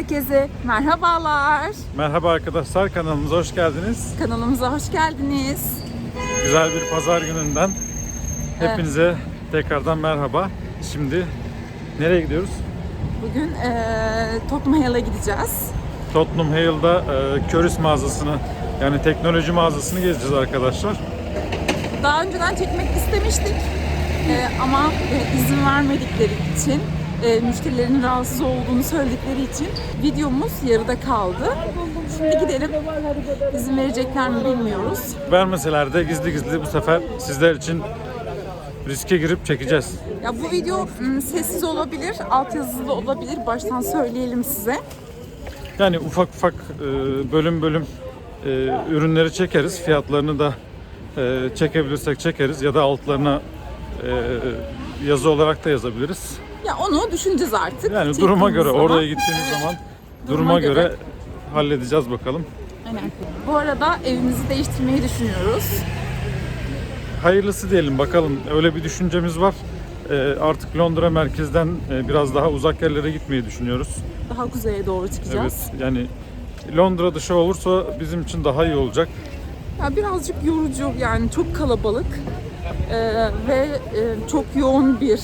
Herkese merhabalar. Merhaba arkadaşlar kanalımıza hoş geldiniz. Kanalımıza hoş geldiniz. Güzel bir pazar gününden hepinize tekrardan merhaba. Şimdi nereye gidiyoruz? Bugün eee Tottenham Hale'a gideceğiz. Tottenham Hale'da e, Köris mağazasını yani teknoloji mağazasını gezeceğiz arkadaşlar. Daha önceden çekmek istemiştik Eee, ama e, izin vermedikleri için, e, müşterilerin rahatsız olduğunu söyledikleri için videomuz yarıda kaldı. Şimdi gidelim. İzin verecekler mi bilmiyoruz. Vermeseler de gizli gizli bu sefer sizler için riske girip çekeceğiz. Ya bu video m, sessiz olabilir, altyazılı olabilir. Baştan söyleyelim size. Yani ufak ufak e, bölüm bölüm e, ürünleri çekeriz. Fiyatlarını da e, çekebilirsek çekeriz ya da altlarına e, yazı olarak da yazabiliriz. Ya onu düşüneceğiz artık. Yani duruma göre zaman. oraya gittiğimiz zaman duruma Duruma göre, göre. halledeceğiz bakalım. Aynen. Bu arada evimizi değiştirmeyi düşünüyoruz. Hayırlısı diyelim bakalım. Öyle bir düşüncemiz var. Ee, artık Londra merkezden e, biraz daha uzak yerlere gitmeyi düşünüyoruz. Daha kuzeye doğru çıkacağız. Evet yani Londra dışı olursa bizim için daha iyi olacak. Ya birazcık yorucu yani çok kalabalık Ee, ve e, çok yoğun bir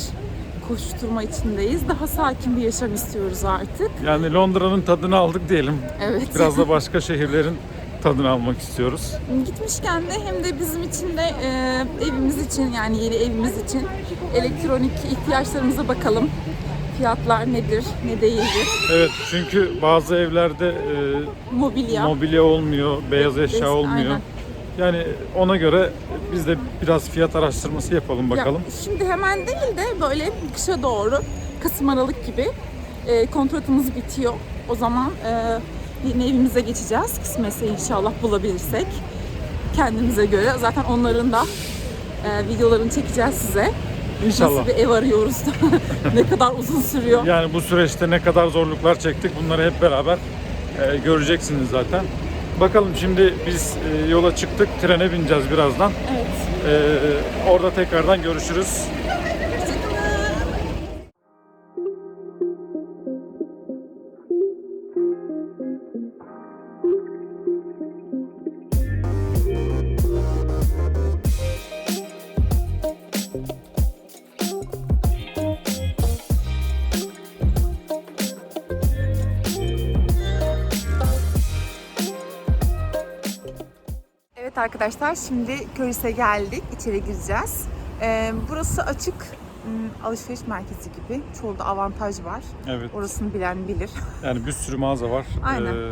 koşturma içindeyiz. Daha sakin bir yaşam istiyoruz artık. Yani Londra'nın tadını aldık diyelim. Evet. Biraz da başka şehirlerin tadını almak istiyoruz. Gitmişken de hem de bizim için de e, evimiz için yani yeni evimiz için elektronik ihtiyaçlarımıza bakalım. Fiyatlar nedir, ne değildir? Evet çünkü bazı evlerde e, Mobilya. mobilya olmuyor, beyaz eşya Aynen. Yani ona göre biz de biraz fiyat araştırması yapalım bakalım. Ya şimdi hemen değil de böyle kışa doğru Kasım Aralık gibi e, kontratımız bitiyor. O zaman e, yeni evimize geçeceğiz. Kısmetse inşallah bulabilirsek. Kendimize göre. Zaten onların da e, videolarını çekeceğiz size. İnşallah. Nasıl bir ev arıyoruz ne kadar uzun sürüyor. Yani bu süreçte ne kadar zorluklar çektik bunları hep beraber e, göreceksiniz zaten. Bakalım şimdi biz e, yola çıktık, trene bineceğiz birazdan. Evet. E, orada tekrardan görüşürüz. Arkadaşlar şimdi Köris'e geldik. İçeri gireceğiz. Ee, burası açık ım, alışveriş merkezi gibi. Çoğu da avantaj var. Evet. Orasını bilen bilir. Yani bir sürü mağaza var Aynen. e,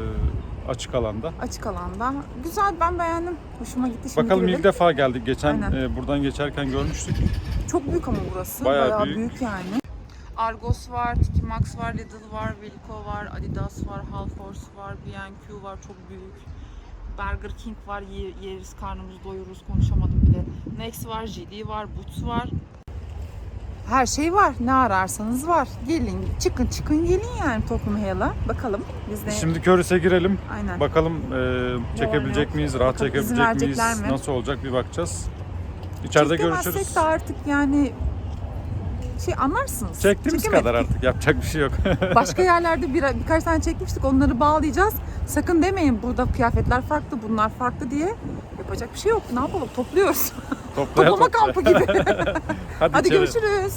açık alanda. Açık alanda. Güzel ben beğendim. Hoşuma gitti. Şimdi Bakalım girelim. ilk defa geldik. Geçen e, buradan geçerken görmüştük. Çok büyük ama burası. Bayağı Bayağı, büyük. büyük. yani. Argos var, Tiki Max var, Lidl var, Wilco var, Adidas var, Halforce var, B&Q var çok büyük. Burger King var, ye- yeriz karnımızı doyururuz konuşamadım bile. Next var, JD var, Boots var. Her şey var. Ne ararsanız var. Gelin, çıkın çıkın gelin yani Tottenham Hale'a. Bakalım biz de Şimdi Köris'e girelim. aynen. Bakalım e, çekebilecek yok. miyiz, rahat Bakalım çekebilecek miyiz, mi? nasıl olacak bir bakacağız. İçeride görüşürüz. de artık yani şey anlarsınız. Çektiğimiz Çekemedik. kadar artık yapacak bir şey yok. Başka yerlerde bir, birkaç tane çekmiştik. Onları bağlayacağız. Sakın demeyin burada kıyafetler farklı, bunlar farklı diye. Yapacak bir şey yok. Ne yapalım? Topluyoruz. Toplaya Toplama toplaya. kampı gibi. Hadi, Hadi içeri. görüşürüz.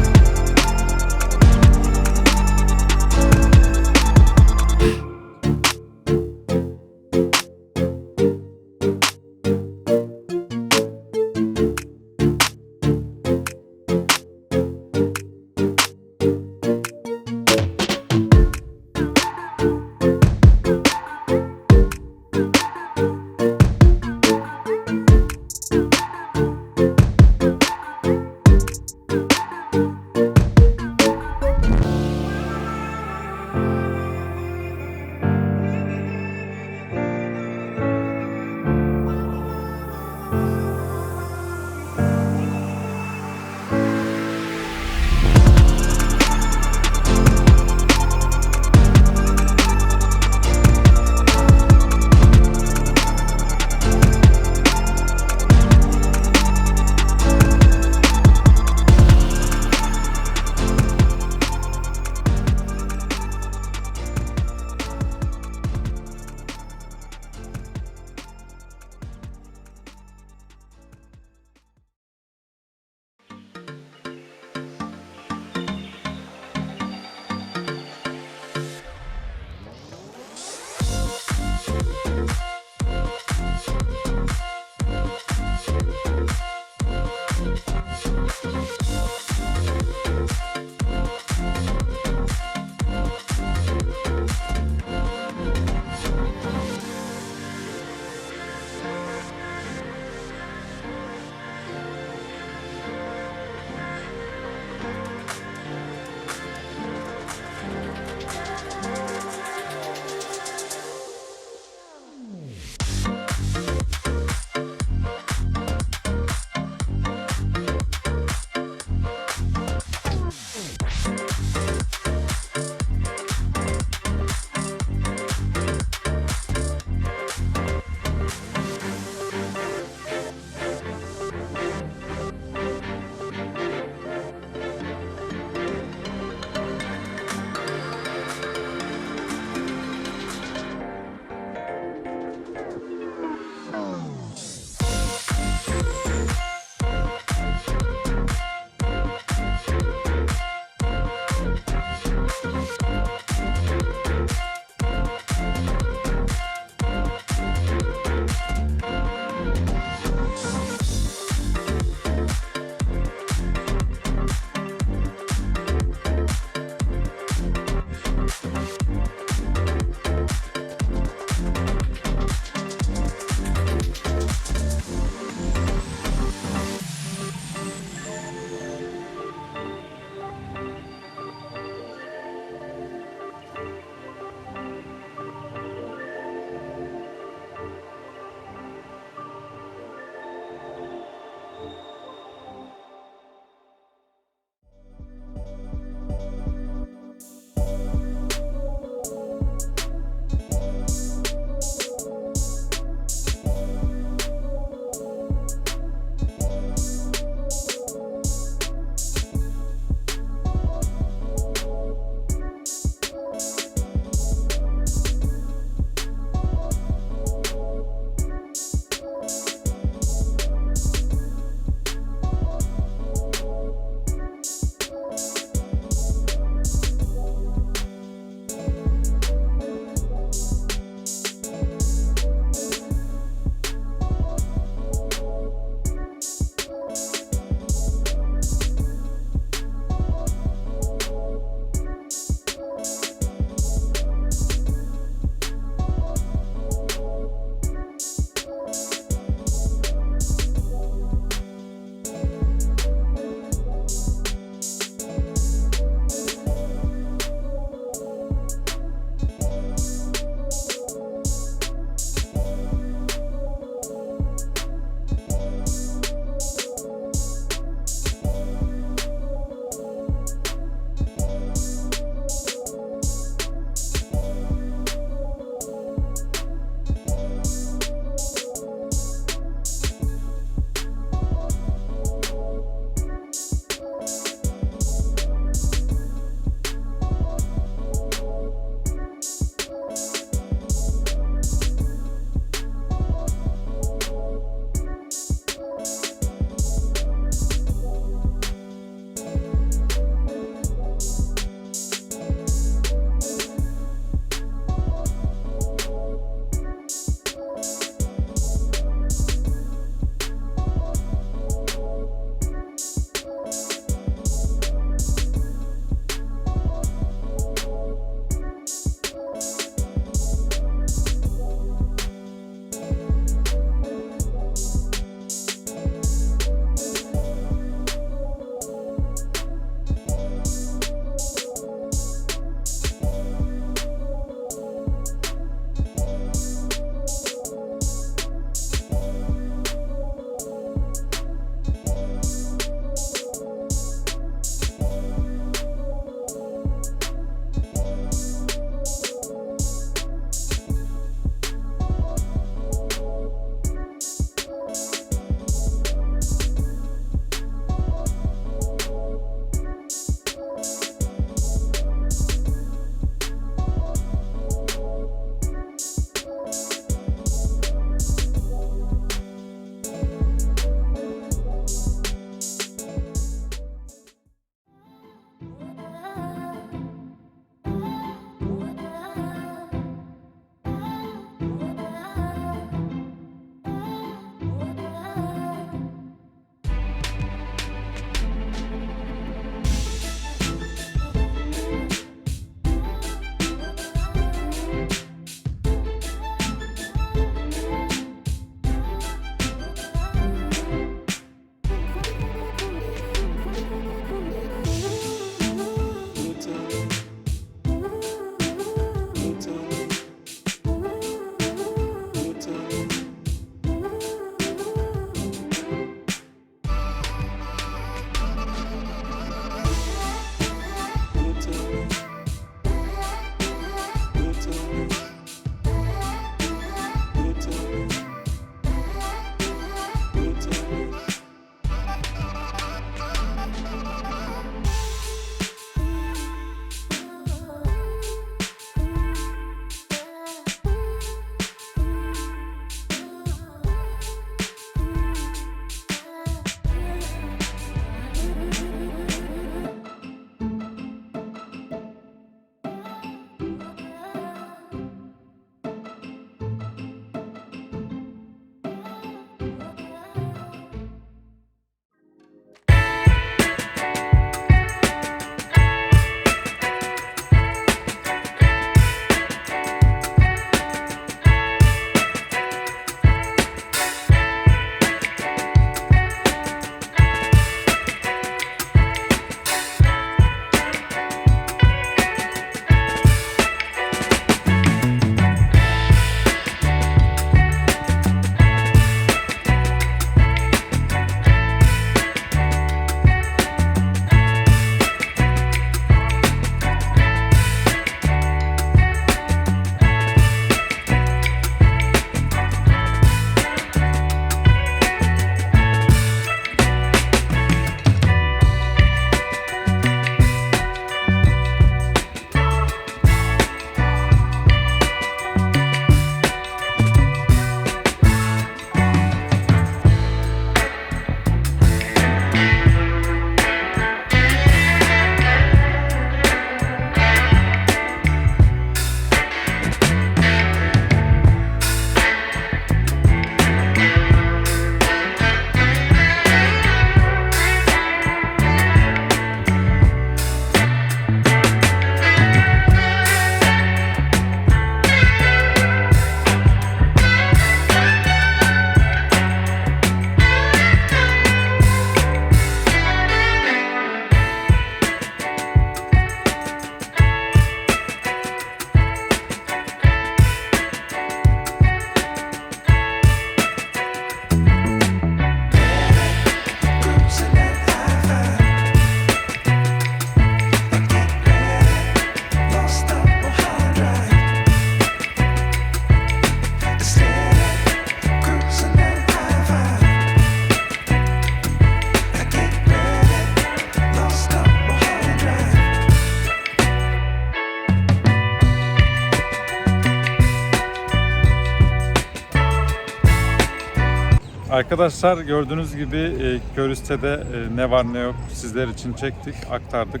Arkadaşlar gördüğünüz gibi e, Körüste'de e, ne var ne yok sizler için çektik, aktardık.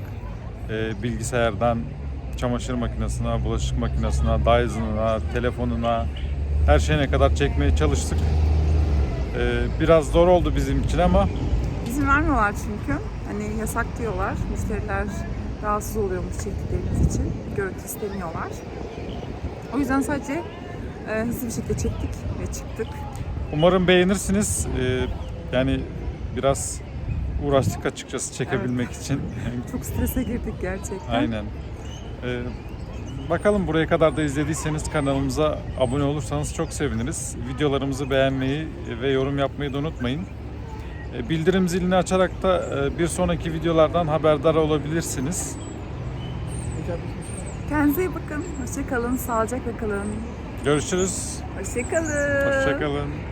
E, bilgisayardan çamaşır makinesine, bulaşık makinesine, Dyson'ına, telefonuna her şeyine kadar çekmeye çalıştık. E, biraz zor oldu bizim için ama İzin vermiyorlar çünkü. Hani yasak diyorlar. Müşteriler rahatsız oluyormuş çektiklerimiz için. Görüntü istemiyorlar. O yüzden sadece e, hızlı bir şekilde çektik ve çıktık. Umarım beğenirsiniz. E, yani biraz uğraştık açıkçası çekebilmek için. Çok strese girdik gerçekten. Aynen. Ee, bakalım buraya kadar da izlediyseniz kanalımıza abone olursanız çok seviniriz. Videolarımızı beğenmeyi ve yorum yapmayı da unutmayın. Ee, Bildirim zilini açarak da e, bir sonraki videolardan haberdar olabilirsiniz. Kendinize iyi bakın. Hoşçakalın. Sağlıcakla kalın. Görüşürüz. Hoşçakalın. Hoşçakalın.